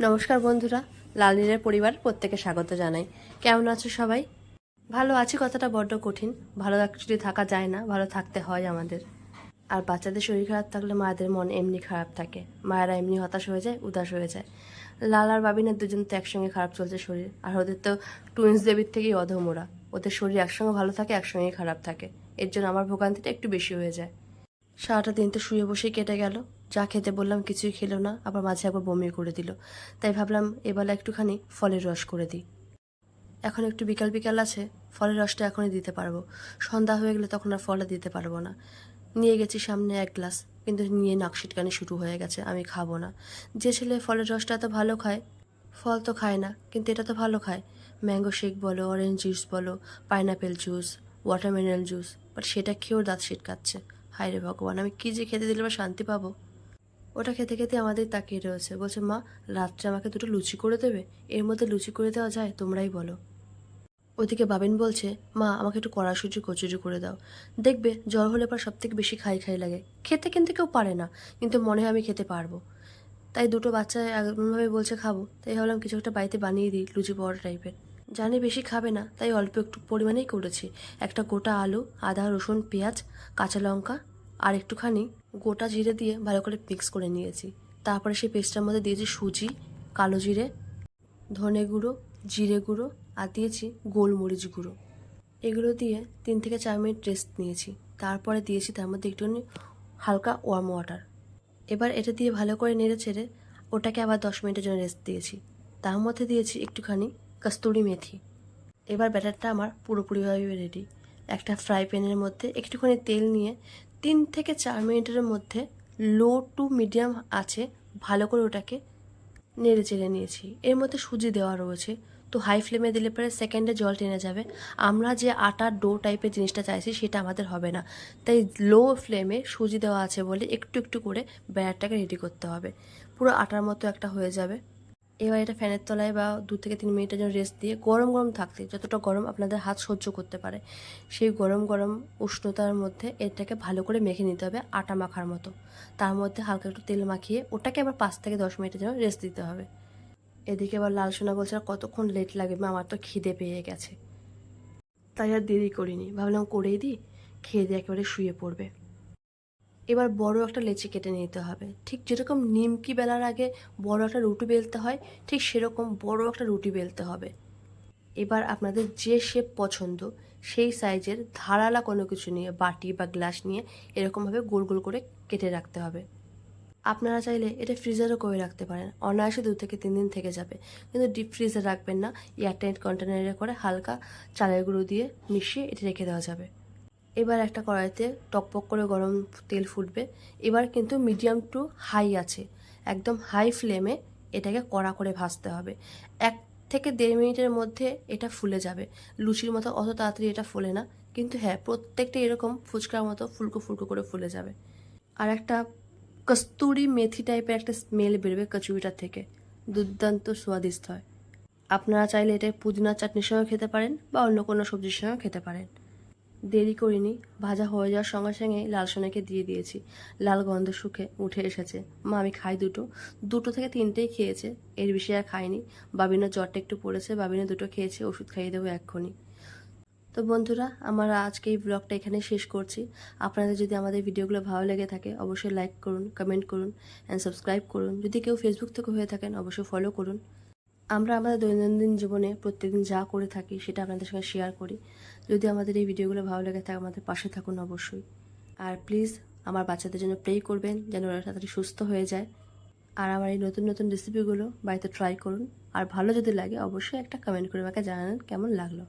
নমস্কার বন্ধুরা, লালিনের পরিবার প্রত্যেকে স্বাগত জানাই। কেমন আছো সবাই? ভালো আছি, কথাটা বড্ড কঠিন। ভালো অ্যাকচুয়ালি থাকা যায় না, ভালো থাকতে হয় আমাদের। আর বাচ্চাদের শরীর খারাপ থাকলে মায়েদের মন এমনি খারাপ থাকে। মায়েরা এমনি হতাশ হয়ে যায়, উদাস হয়ে যায়। লাল আর বাবিনের দুজন তো একসঙ্গে খারাপ চলছে শরীর। আর ওদের তো টুইন্স দেবীর থেকেই অধমোরা। ওদের শরীর একসঙ্গে ভালো থাকে, একসঙ্গেই খারাপ থাকে। এর জন্য আমার ভোগান্তিটা একটু বেশি হয়ে যায়। সারাটা দিন তো শুয়ে বসেই কেটে গেল। যা খেতে বললাম, কিছুই খেলো না, আবার মাঝে একবার বমি করে দিল। তাই ভাবলাম, এবেলা একটুখানি ফলের রস করে দিই। এখন একটু বিকাল বিকাল আছে, ফলের রসটা এখনই দিতে পারব। সন্ধ্যা হয়ে গেলে তখন আর ফলে দিতে পারব না। নিয়ে গেছি সামনে এক গ্লাস, কিন্তু নিয়ে নাকশিটকানি শুরু হয়ে গেছে, আমি খাব না। যে ছেলে ফলের রসটা এত ভালো খায়, ফল তো খায় না, কিন্তু এটা তো ভালো খায়। ম্যাঙ্গো শেক বলো, অরেঞ্জ জুস বলো, pineapple juice, watermelon juice but সেটা খেয়েও দাঁত ছিটকাচ্ছে। হায় রে ভগবান, আমি কী যে খেতে দিলে বা শান্তি পাবো? ওটা খেতে খেতে আমাদের তাকিয়ে রয়েছে। বলছে, মা, রাত্রে আমাকে দুটো লুচি করে দেবে? এর মধ্যে লুচি করে দেওয়া যায়? তোমরাই বলো। ওদিকে বাবিন বলছে, মা, আমাকে একটু কড়াশুটি কচুরি করে দাও। দেখবে, জ্বর হলে পর সব থেকে বেশি খাই খাই লাগে। খেতে কিন্তু কেউ পারে না, কিন্তু মনে হয় আমি খেতে পারব। তাই দুটো বাচ্চা এমনভাবে বলছে, খাব। তাই ভাবলাম কিছু একটা বাড়িতে বানিয়ে দিই, লুচি পরোটা টাইপের। জানি বেশি খাবে না, তাই অল্প একটু পরিমাণেই করেছি। একটা গোটা আলু, আদা, রসুন, পেঁয়াজ, কাঁচা লঙ্কা আর একটুখানি গোটা জিরে দিয়ে ভালো করে মিক্স করে নিয়েছি। তারপরে সেই পেস্টটার মধ্যে দিয়েছি সুজি, কালো জিরে, ধনে গুঁড়ো, জিরে গুঁড়ো আর দিয়েছি গোলমরিচ গুঁড়ো। এগুলো দিয়ে তিন থেকে চার মিনিট রেস্ট নিয়েছি। তারপরে দিয়েছি তার মধ্যে একটুখানি হালকা ওয়ার্ম ওয়াটার এবার এটা দিয়ে ভালো করে নেড়ে ছেড়ে ওটাকে আবার দশ মিনিটের জন্য রেস্ট দিয়েছি। তার মধ্যে দিয়েছি একটুখানি কস্তুরি মেথি। এবার ব্যাটারটা আমার পুরোপুরিভাবে রেডি একটা ফ্রাই প্যানের মধ্যে একটুখানি তেল নিয়ে তিন থেকে চার মিনিটের মধ্যে লো টু মিডিয়াম আছে, ভালো করে ওটাকে নেড়ে চেড়ে নিয়েছি। এর মধ্যে সুজি দেওয়া রয়েছে। তো হাই ফ্লেমে দিলে পরে সেকেন্ডে জল টেনে যাবে। আমরা যে আটার ডো টাইপের জিনিসটা চাইছি, সেটা আমাদের হবে না। তাই লো ফ্লেমে সুজি দেওয়া আছে বলে একটু একটু করে ব্যাটারটাকে রেডি করতে হবে। পুরো আটার মতো একটা হয়ে যাবে। এবার এটা ফ্যানের তলায় বা দু থেকে তিন মিনিটের জন্য রেস্ট দিয়ে গরম গরম থাকতে, যতটা গরম আপনাদের হাত সহ্য করতে পারে, সেই গরম গরম উষ্ণতার মধ্যে এটাকে ভালো করে মেখে নিতে হবে আটা মাখার মতো। তার মধ্যে হালকা একটু তেল মাখিয়ে ওটাকে আবার পাঁচ থেকে দশ মিনিটের জন্য রেস্ট দিতে হবে। এদিকে আবার লাল সোনা বলছে কতক্ষণ লেট লাগবে আমার তো খিদে পেয়ে গেছে। তাই আর দেরি করিনি, ভাবলাম করেই দিই, খেয়ে দিয়ে একেবারে শুয়ে পড়বে। এবার বড় একটা লেচি কেটে নিতে হবে। ঠিক যেরকম নিমকি বেলার আগে বড় একটা রুটি বেলতে হয়, ঠিক সেরকম বড় একটা রুটি বেলতে হবে। এবার আপনাদের যে শেপ পছন্দ, সেই সাইজের ধারালা কোনো কিছু নিয়ে, বাটি বা গ্লাস নিয়ে এরকমভাবে গোল গোল করে কেটে রাখতে হবে। আপনারা চাইলে এটা ফ্রিজারও করে রাখতে পারেন। অনায়াসে দু থেকে তিন দিন থেকে যাবে। কিন্তু ডিপ ফ্রিজে রাখবেন না। এয়ারটাইট কন্টেনারে করে হালকা চালের গুঁড়ো দিয়ে মিশিয়ে এটা রেখে দেওয়া যাবে। এবার একটা কড়াইতে টকপক করে গরম তেল ফুটবে। এবার কিন্তু মিডিয়াম টু হাই আছে। একদম হাই ফ্লেমে এটাকে কড়া করে ভাজতে হবে। এক থেকে দেড় মিনিটের মধ্যে এটা ফুলে যাবে। লুচির মতো অত তাড়াতাড়ি এটা ফুলে না। কিন্তু হ্যাঁ প্রত্যেকটা এরকম ফুচকার মতো ফুলকো ফুলকো করে ফুলে যাবে। আর একটা কস্তুরি মেথি টাইপের একটা স্মেল বেরোবে কচুরিটার থেকে। দুর্দান্ত স্বাদিষ্ট হয়। আপনারা চাইলে এটা পুদিনা চাটনির সঙ্গে খেতে পারেন বা অন্য কোনো সবজির সঙ্গে খেতে পারেন। দেরি করিনি, ভাজা হয়ে যাওয়ার সঙ্গে সঙ্গে লাল সোনাকে দিয়ে দিয়েছি। লাল গন্ধ শুকে উঠে এসেছে। মা, আমি খাই দুটো। দুটো থেকে তিনটেই খেয়েছে, এর বেশি আর খাইনি। বাবিনের জ্বরটা একটু পড়েছে বাবিনের দুটো খেয়েছে, ওষুধ খাইয়ে দেবো এক্ষুনি। তো বন্ধুরা, আমার আজকে এই ব্লগটা এখানে শেষ করছি। আপনাদের যদি আমাদের ভিডিওগুলো ভালো লেগে থাকে, অবশ্যই লাইক করুন কমেন্ট করুন অ্যান্ড সাবস্ক্রাইব করুন। যদি কেউ ফেসবুক থেকে হয়ে থাকেন, অবশ্যই ফলো করুন। আমরা আমাদের দৈনন্দিন জীবনে প্রত্যেকদিন যা করে থাকি সেটা আপনাদের সঙ্গে শেয়ার করি। যদি আমাদের এই ভিডিওগুলো ভালো লাগে থাকে, আমাদের পাশে থাকুন অবশ্যই। আর প্লিজ আমার বাচ্চাদের জন্য প্রে করবেন যেন ওরা তাড়াতাড়ি সুস্থ হয়ে যায়। আর আমার এই নতুন নতুন রেসিপিগুলো বাড়িতে ট্রাই করুন। আর ভালো যদি লাগে, অবশ্যই একটা কমেন্ট করে আমাকে জানান কেমন লাগল।